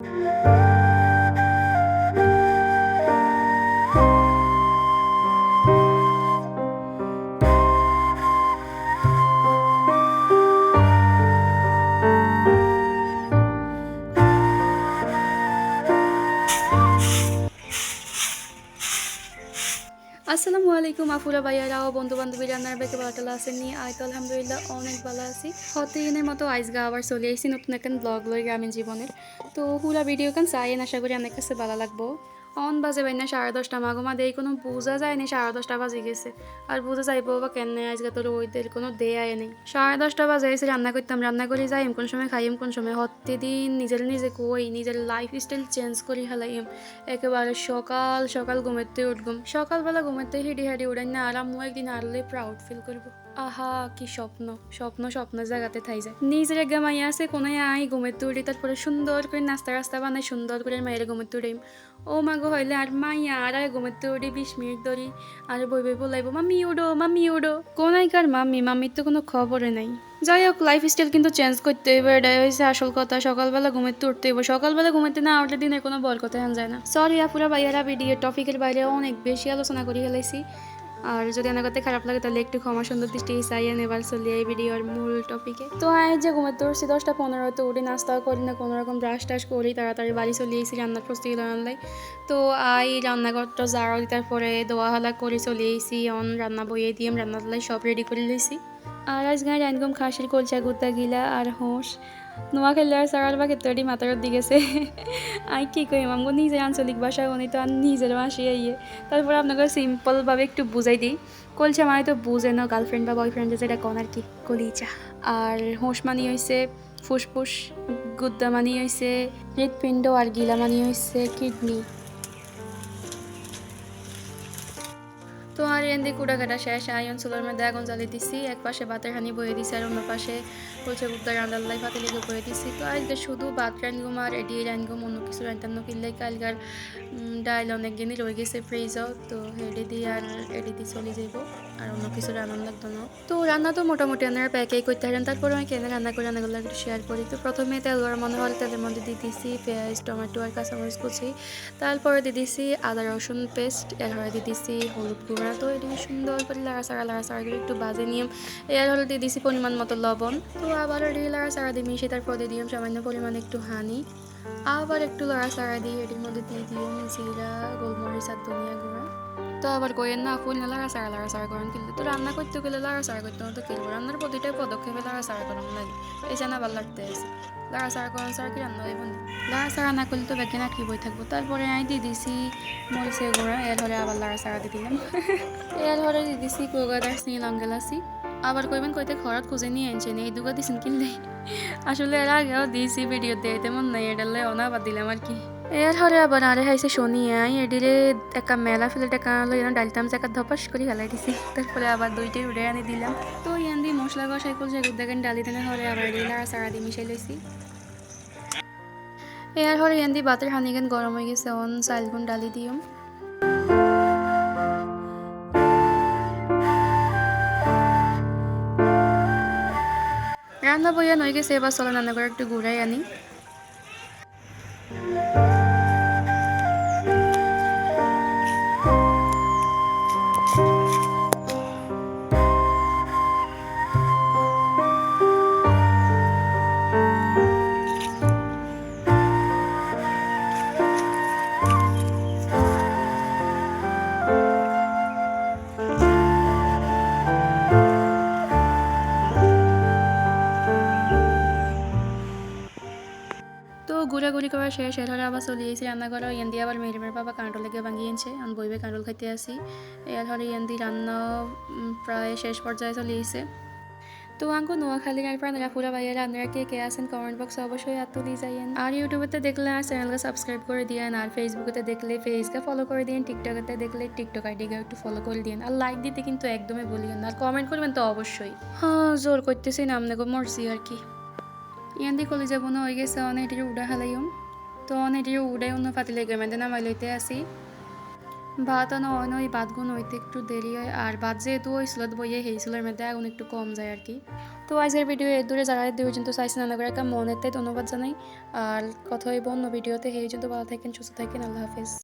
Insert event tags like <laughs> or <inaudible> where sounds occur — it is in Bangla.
啊。আসসালামু আলাইকুম আফুরা ভাইয়ারা ও বন্ধু বান্ধবীরা আপনার বেঁকে ভালো নিয়ে আয় তো আলহামদুলিল্লাহ অনেক ভালো আছি। হতদিনের মতো আইসগা আবার চলে আসছি নতুন একটা ব্লগ লই গ্রামীণ জীবনের। তো পুরা ভিডিও কান চাই আশা করি অনেক কাছে ভালো লাগবো। অন বাজে বাই না সাড়ে দশটা, মাগো মা দেই কোনো বোঝা যায় না সাড়ে দশটা বাজে গেছে। আর বোঝা যাইবো বা কেন, আজকে তোর ওই ওইদের কোনো দে আয় নেই। সাড়ে দশটা বাজে এসে রান্না করতাম, রান্না করে যাইম, কোন সময় খাইম, কোন সময় হতে দিন নিজের নিজে কই, নিজের লাইফ স্টাইল চেঞ্জ করি হেলাইম একেবারে সকাল সকাল ঘুমেতে উঠগুম। সকালবেলা ঘুমেতে হিডি হাডি উড়াই না আর আম্মু একদিন আরলে প্রাউড ফিল করব। আহা, কি স্বপ্ন। স্বপ্ন স্বপ্নের জায়গাতে থাই যায়। নিজের একটা মাইয়া আছে কোনায় আই ঘুমেতে উঠি তারপরে সুন্দর করে নাস্তা রাস্তা বানাই, সুন্দর করে মায়ের ঘুমেতে উঠাইম ও মা গো, হইলে আর মাইয়া আর আর ঘুমেতে উঠি বিশ মিনিট ধরি আর বই বই বলাইবো। মাম্মি উডো মাম্মি উডো। কোনাইকার মাম্মি? মাম্মির তো কোনো খবরে নাই। যাই হোক লাইফ স্টাইল কিন্তু চেঞ্জ করতে হইব, এটাই হয়েছে আসল কথা। সকালবেলা ঘুমাতে উঠতে হইব। সকালবেলা ঘুমাতে না উঠলে দিনের কোনো বল কথা যায় না। সরি আপুরা ভাইয়ারা ভিডিও টপিকের বাইরে অনেক বেশি আলোচনা করে ফেলাইছি আর যদি আমার করতে খারাপ লাগে, তাহলে একটু ক্ষমা সুন্দর দৃষ্টি চাইয়েন এবার চলি এই ভিডিওর মূল টপিকে তো আয় যে ঘুমাতে উঠছি দশটা পনেরো তো উঠে নাস্তাও করি না, কোনো রকম ব্রাশ টাশ করি, তাড়াতাড়ি বাড়ি চলে এসেছি রান্নার প্রস্তুতি আনলাই। তো আই রান্নাঘরটা জাড়াও দিতার পরে দোয়া হালা করে চলে এসেছি অন রান্না বইয়ে দিয়ে রান্না সব রেডি করে লইছি। আর আজ গায়ে রানগম খাসির কলচা গুতা গিলা আর হোঁস নোয়া খেলে আর সারার বা ক্ষেত্রে মাথার দিকেছে আই কি কই আমগো নিজের আঞ্চলিক ভাষা গণিত আর নিজের ভাষায় ইয়ে তারপরে আপনাকে সিম্পলভাবে একটু বুঝাই দিই কলচা মানে তো বুঝে না গার্লফ্রেন্ড বা বয়ফ্রেন্ড যেটা কন আর কি কলিচা আর হোঁস মানি হয়েছে ফুসফুস গুদ্দা মানি হয়েছে হৃৎপিণ্ড আর গিলা মানি হয়েছে কিডনি তো আর এন্দি কুড়া কাটা শেষ। আই অঞ্চলের মধ্যে আগুন জ্বালিয়ে দিছি এক পাশে ভাতের হানি বয়ে দিছি আর অন্য পাশে বলছে গুপ্তা রান্দাল্লাই ভাতে লেগে বয়ে দিছি। তো আজকে শুধু ভাত রানগুম আর এডি রানগুম অন্য কিছু রান্তান্ন কিনলে কালকার ডাইল অনেক দিনই রয়ে গেছে ফ্রিজও। তো হেডে দিয়ে আর এডি দিয়ে চলে যাইব। আর অন্য কিছু রান্না লাগতো না তো রান্না তো মোটামুটি আপনারা প্যাকেই করতে পারেন। তারপরে আমি কেন রান্না করে রান্নাগুলো একটু শেয়ার করি। তো প্রথমে তেল গরম মনে হলে তেলের মধ্যে দিয়ে দিছি পেঁয়াজ, টমেটো আর কাঁচামরিচ কুচি। তারপরে দিয়ে দিছি আদা, রসুন পেস্ট এরপরে দিয়ে দিছি হলুদ গুঁড়া। তো এটিকে সুন্দর করে লাড়াচাড়া লাড়াচাড়া করে একটু বাজে নিয়ম। এর হলে দিয়ে দিছি পরিমাণ মতো লবণ। তো আবার এটি লাড়াচাড়া দিয়ে মিশিয়ে তারপর দিয়ে দিলাম সামান্য পরিমাণে একটু হানি আবার একটু লড়াচাড়া দিয়ে এটির মধ্যে দিয়ে দিলাম জিরা, গোলমরিচ আর ধনিয়া গুঁড়া। তো আবার কইেন না, ফুল না লাড়াচাড়া লাড়াচাড়া করেন কিন্তু। তো রান্না করতে গেলে লাড়াচাড়া করতে হতো কিনবো রান্নার প্রতিটাই পদক্ষেপে লাড়াচাড়া করানো লাগে। এই জানা ভালো লাগতে আছে। লাড়াচাড়া করান ছাড়া কি রান্না হইব না লাড়াচাড়া না করলে তো ব্যাগে নাকি বই থাকব। তারপরে আমি দিয়ে দিছি মরিচের গুঁড়া, এর হলে আবার লাড়াচাড়া দিয়ে দিলাম। <laughs> এর হলে দিয়ে দিছি কোগা দার্সিনি লঙ্গেলাসি আবার কইবেন কইতে ঘরত খুঁজে নিয়ে আনছেন, এই দুগা দিছেন কিনলে। আসলে এর আগেও দিয়েছি ভিডিও দিয়ে তেমন নাই এটালে অনাবাদ দিলাম আর কি। এর হরে আরে হাইছে শনি আই এডিরে একা মেলা ফেলে টাকা লই না ডালতাম একা ধপাস করে ফেলাই দিছি তারপরে আবার দুইটাই উড়ে আনি দিলাম তো ইয়ান দি মশলা কষাই করছে দেখেন ডালি দেনে হরে আবার এডিলে আর সারা দিয়ে মিশাই লইছি এর হরে ইয়ান দি বাতের হানিগান গরম হয়ে গেছে অন চাইলগুন ডালি দিম রান্না বইয়া নই গেছে এবার চলো রান্না একটু ঘুরাই আনি শেষ এর হলে আবার চলে এসেছি রান্নাঘরে ইয়ান দিয়ে আবার মেরিমের বাবা কাঁটল লেগে ভাঙিয়েছে আমি বইবে কাঁটল খাইতে আসি এর হলে ইয়ান দি রান্না প্রায় শেষ পর্যায়ে চলে এসে তো আঙ্কু নোয়াখালীর আর প্রাণরা পুরা বাইরে আপনারা কে কে আছেন কমেন্ট বক্সে অবশ্যই হাত তুলি যাইয়েন আর ইউটিউবেতে দেখলে আর চ্যানেলকে সাবস্ক্রাইব করে দিয়েন আর ফেসবুকেতে দেখলে পেজকে ফলো করে দিন টিকটকেতে দেখলে টিকটক আইডিকে একটু ফলো করে দিন আর লাইক দিতে কিন্তু একদমই বলিয়েন আর কমেন্ট করবেন তো অবশ্যই হ্যাঁ জোর করতেছি না আপনাকে মরছি আর কি। ইয়ান দি কলেজে বোনো হয়ে গেছে, অনেক এটির উড়া হালাইম তো অনেক উড়ে অন্য ফাতিলে গেমেন্টে নামাই লইতে আসি। ভাত অন অন না ওই ভাতগুন হইতে একটু দেরি হয়, আর ভাত যেহেতু ওই স্লোত বইয়ে সেই স্লোর মধ্যে আগুন একটু কম যায় আর কি। তো আজকের ভিডিও এর দূরে যারা দুই পর্যন্ত চাইছেন না করে একটা মনেতে ধন্যবাদ জানাই, আর কথা হইব অন্য ভিডিওতে। সেই পর্যন্ত ভালো থাকেন, সুস্থ থাকেন, আল্লাহ হাফিজ।